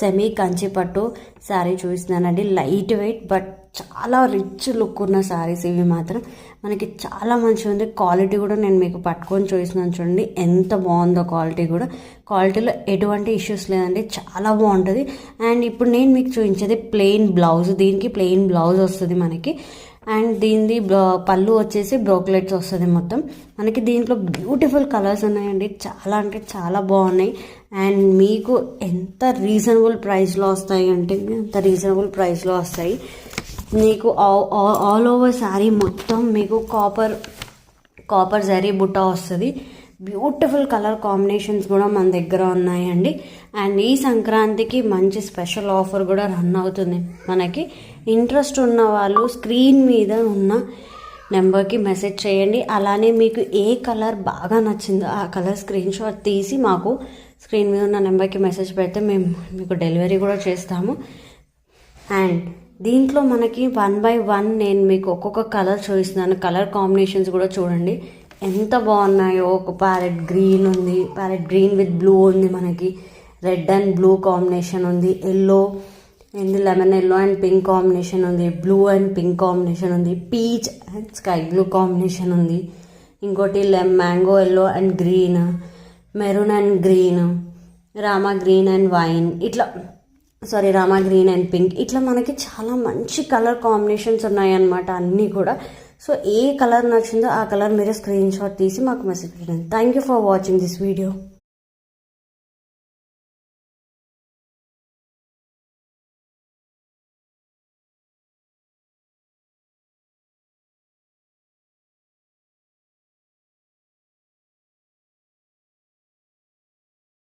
Semi Kanchi పట్టు శారీ చూపిస్తున్నానండి. Light weight but చాలా రిచ్ లుక్ ఉన్న శారీస్ ఇవి మాత్రం. మనకి చాలా మంచిగా ఉంది. క్వాలిటీ కూడా నేను మీకు పట్టుకొని చూపిస్తున్నాను చూడండి. ఎంత బాగుందో క్వాలిటీ కూడా. క్వాలిటీలో ఎటువంటి ఇష్యూస్ లేదండి. చాలా బాగుంటుంది. అండ్ ఇప్పుడు నేను మీకు చూపించేది ప్లెయిన్ బ్లౌజ్. దీనికి ప్లెయిన్ బ్లౌజ్ వస్తుంది మనకి. అండ్ దీనిది పళ్ళు వచ్చేసి బ్రోక్లెట్స్ వస్తుంది మొత్తం. మనకి దీంట్లో బ్యూటిఫుల్ కలర్స్ ఉన్నాయండి. చాలా అంటే చాలా బాగున్నాయి. అండ్ మీకు ఎంత రీజనబుల్ ప్రైస్లో వస్తాయి అంటే అంత రీజనబుల్ ప్రైస్లో వస్తాయి. మీకు ఆల్ ఓవర్ శారీ మొత్తం మీకు కాపర్ కాపర్ జరీ బుట్ట వస్తుంది. బ్యూటిఫుల్ కలర్ కాంబినేషన్స్ కూడా మన దగ్గర ఉన్నాయండి. అండ్ ఈ సంక్రాంతికి మంచి స్పెషల్ ఆఫర్ కూడా రన్ అవుతుంది మనకి. ఇంట్రెస్ట్ ఉన్న వాళ్ళు స్క్రీన్ మీద ఉన్న నెంబర్కి మెసేజ్ చేయండి. అలానే మీకు ఏ కలర్ బాగా నచ్చిందో ఆ కలర్ స్క్రీన్ షాట్ తీసి మాకు స్క్రీన్ మీద ఉన్న నెంబర్కి మెసేజ్ పెడితే మేము మీకు డెలివరీ కూడా చేస్తాము. అండ్ దీంట్లో మనకి వన్ బై వన్ నేను మీకు ఒక్కొక్క కలర్ చూపిస్తున్నాను. కలర్ కాంబినేషన్స్ కూడా చూడండి. ఎంత బాగున్నాయో. ఒక ప్యారెట్ గ్రీన్ ఉంది. ప్యారెట్ గ్రీన్ విత్ బ్లూ ఉంది మనకి. రెడ్ అండ్ బ్లూ కాంబినేషన్ ఉంది. ఎల్లో ఏంది lemon yellow and pink combination ఉంది. బ్లూ అండ్ పింక్ కాంబినేషన్ ఉంది. Peach and sky blue combination ఉంది. ఇంకోటి లెమ్ mango yellow and green maroon and green Rama green and wine. ఇట్లా sorry Rama green and pink. ఇట్లా మనకి చాలా మంచి కలర్ కాంబినేషన్స్ ఉన్నాయన్నమాట. అన్నీ కూడా సో ఏ కలర్ నచ్చిందో ఆ కలర్ మీరు స్క్రీన్ షాట్ తీసి మాకు మెసేజ్ పెట్టండి. Thank you for watching this video